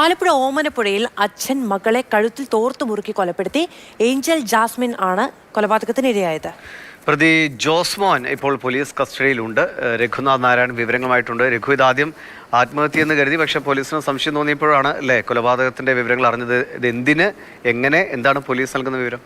ആലപ്പുഴ ഓമനപ്പുഴയിൽ അച്ഛൻ മകളെ കഴുത്തിൽ തോർത്തു മുറുക്കി കൊലപ്പെടുത്തി ഏഞ്ചൽ ജാസ്മിൻ ആണ് കൊലപാതകത്തിനിരയായത്. പ്രതി ജോസ്മോൻ ഇപ്പോൾ പോലീസ് കസ്റ്റഡിയിലുണ്ട്. രഘുനാഥ് നാരായണൻ വിവരങ്ങളുമായിട്ടുണ്ട്. രഘു ഇതാദ്യം ആത്മഹത്യ എന്ന് കരുതി പക്ഷേ പോലീസിന് സംശയം തോന്നിയപ്പോഴാണ് അല്ലേ കൊലപാതകത്തിന്റെ വിവരങ്ങൾ അറിഞ്ഞത്? ഇത് എന്തിന് എങ്ങനെ എന്താണ് പോലീസ് നൽകുന്ന വിവരം?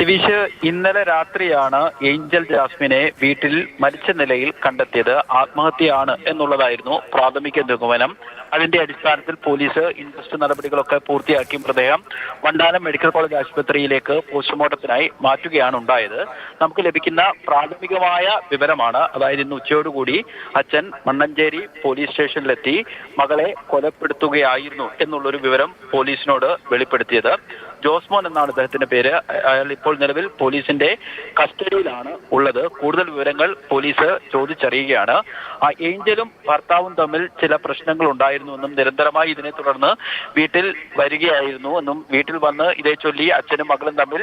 ദിവിഷ് ഇന്നലെ രാത്രിയാണ് ഏഞ്ചൽ ജാസ്മിനെ വീട്ടിൽ മരിച്ച നിലയിൽ കണ്ടെത്തിയത് ആത്മഹത്യയാണ് എന്നുള്ളതായിരുന്നു പ്രാഥമിക നിഗമനം. അതിന്റെ അടിസ്ഥാനത്തിൽ പോലീസ് ഇൻവെസ്റ്റ് നടപടികളൊക്കെ പൂർത്തിയാക്കി മൃതദേഹം വണ്ടാനം മെഡിക്കൽ കോളേജ് ആശുപത്രിയിലേക്ക് പോസ്റ്റ്മോർട്ടത്തിനായി മാറ്റുകയാണ് ഉണ്ടായത്. നമുക്ക് ലഭിക്കുന്ന പ്രാഥമികമായ വിവരമാണ്. അതായത് ഇന്ന് ഉച്ചയോടുകൂടി അച്ഛൻ മണ്ണഞ്ചേരി പോലീസ് സ്റ്റേഷനിലെത്തി മകളെ കൊലപ്പെടുത്തുകയായിരുന്നു എന്നുള്ളൊരു വിവരം പോലീസിനോട് വെളിപ്പെടുത്തിയത്. ജോസ്മോൻ എന്നാണ് അദ്ദേഹത്തിന്റെ പേര്. അയാൾ ഇപ്പോൾ നിലവിൽ പോലീസിന്റെ കസ്റ്റഡിയിലാണ് ഉള്ളത്. കൂടുതൽ വിവരങ്ങൾ പോലീസ് ചോദിച്ചറിയുകയാണ്. ആ ഏഞ്ചലും ഭർത്താവും തമ്മിൽ ചില പ്രശ്നങ്ങൾ ഉണ്ടായിരുന്നു എന്നും നിരന്തരമായി ഇതിനെ തുടർന്ന് വീട്ടിൽ വരികയായിരുന്നു എന്നും വീട്ടിൽ വന്ന് ഇതേ ചൊല്ലി അച്ഛനും മകളും തമ്മിൽ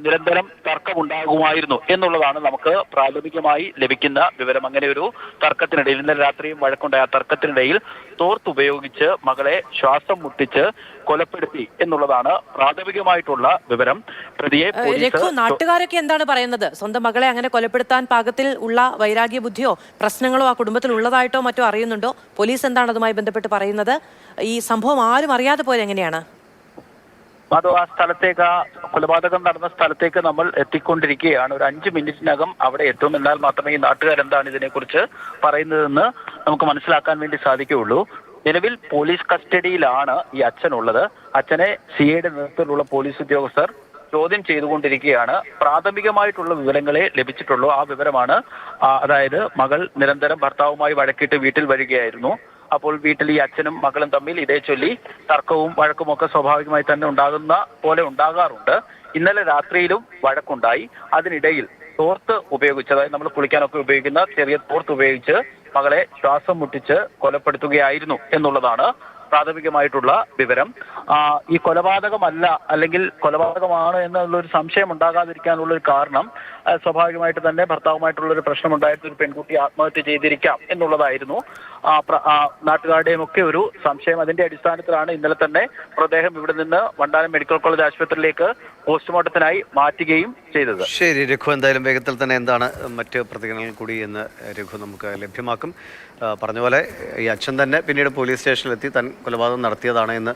നിരന്തരം തർക്കമുണ്ടാകുമായിരുന്നു എന്നുള്ളതാണ് നമുക്ക് പ്രാഥമികമായി ലഭിക്കുന്ന വിവരം. അങ്ങനെ ഒരു തർക്കത്തിനിടയിൽ ഇന്നലെ രാത്രിയും വഴക്കുണ്ടായ ആ തർക്കത്തിനിടയിൽ തോർത്തുപയോഗിച്ച് മകളെ ശ്വാസം മുട്ടിച്ച് കൊലപ്പെടുത്തി എന്നുള്ളതാണ് പ്രാഥമികമായിട്ടുള്ള വിവരം. പ്രതിയെ രഘു നാട്ടുകാരൊക്കെ എന്താണ് പറയുന്നത്? സ്വന്തം മകളെ അങ്ങനെ കൊലപ്പെടുത്താൻ പാകത്തിൽ ഉള്ള വൈരാഗ്യ ബുദ്ധിയോ പ്രശ്നങ്ങളോ ആ കുടുംബത്തിൽ ഉള്ളതായിട്ടോ മറ്റോ അറിയുന്നുണ്ടോ? പോലീസ് എന്താണ് അതുമായി ബന്ധപ്പെട്ട് പറയുന്നത്? ഈ സംഭവം ആരും അറിയാതെ പോയത് എങ്ങനെയാണ്? അത് ആ സ്ഥലത്തേക്ക് ആ കൊലപാതകം നടന്ന സ്ഥലത്തേക്ക് നമ്മൾ എത്തിക്കൊണ്ടിരിക്കുകയാണ്. ഒരു അഞ്ച് മിനിറ്റിനകം അവിടെ എത്തും. എന്നാൽ മാത്രമേ ഈ നാട്ടുകാരെന്താണ് ഇതിനെക്കുറിച്ച് പറയുന്നതെന്ന് നമുക്ക് മനസ്സിലാക്കാൻ വേണ്ടി സാധിക്കുകയുള്ളൂ. നിലവിൽ പോലീസ് കസ്റ്റഡിയിലാണ് ഈ അച്ഛനുള്ളത്. അച്ഛനെ സി ഐയുടെ നേതൃത്വത്തിലുള്ള പോലീസ് ഉദ്യോഗസ്ഥർ ചോദ്യം ചെയ്തുകൊണ്ടിരിക്കുകയാണ്. പ്രാഥമികമായിട്ടുള്ള വിവരങ്ങളെ ലഭിച്ചിട്ടുള്ളൂ. ആ വിവരമാണ് അതായത് മകൾ നിരന്തരം ഭർത്താവുമായി വഴക്കിട്ട് വീട്ടിൽ വരികയായിരുന്നു. അപ്പോൾ വീട്ടിൽ ഈ അച്ഛനും മകളും തമ്മിൽ ഇതേ ചൊല്ലി തർക്കവും വഴക്കുമൊക്കെ സ്വാഭാവികമായി തന്നെ ഉണ്ടാകുന്ന പോലെ ഉണ്ടാകാറുണ്ട്. ഇന്നലെ രാത്രിയിലും വഴക്കുണ്ടായി. അതിനിടയിൽ തോർത്ത് ഉപയോഗിച്ച് അതായത് നമ്മൾ കുളിക്കാനൊക്കെ ഉപയോഗിക്കുന്ന ചെറിയ തോർത്ത് ഉപയോഗിച്ച് മകളെ ശ്വാസം മുട്ടിച്ച് കൊലപ്പെടുത്തുകയായിരുന്നു എന്നുള്ളതാണ് പ്രാഥമികമായിട്ടുള്ള വിവരം. ഈ കൊലപാതകമല്ല അല്ലെങ്കിൽ കൊലപാതകമാണ് എന്നുള്ള ഒരു സംശയം ഉണ്ടാകാതിരിക്കാനുള്ള ഒരു കാരണം സ്വാഭാവികമായിട്ട് തന്നെ ഭർത്താവുമായിട്ടുള്ള ഒരു പ്രശ്നം ഉണ്ടായിട്ട് ഒരു പെൺകുട്ടി ആത്മഹത്യ ചെയ്തിരിക്കാം എന്നുള്ളതായിരുന്നു. നാട്ടുകാരുടെയും ഒക്കെ ഒരു സംശയം അതിന്റെ അടിസ്ഥാനത്തിലാണ് ഇന്നലെ തന്നെ മൃതദേഹം ഇവിടെ നിന്ന് വണ്ടാനം മെഡിക്കൽ കോളേജ് ആശുപത്രിയിലേക്ക് പോസ്റ്റ്മോർട്ടത്തിനായി മാറ്റുകയും ചെയ്തത്. ശരി രഘു എന്തായാലും വേഗത്തിൽ തന്നെ എന്താണ് മറ്റ് പ്രതികരണങ്ങൾ കൂടി എന്ന് രഘു നമുക്ക് ലഭ്യമാക്കും. പറഞ്ഞ പോലെ ഈ അച്ഛൻ തന്നെ പിന്നീട് പോലീസ് സ്റ്റേഷനിലെത്തി തൻ കൊലപാതകം നടത്തിയതാണ് എന്ന്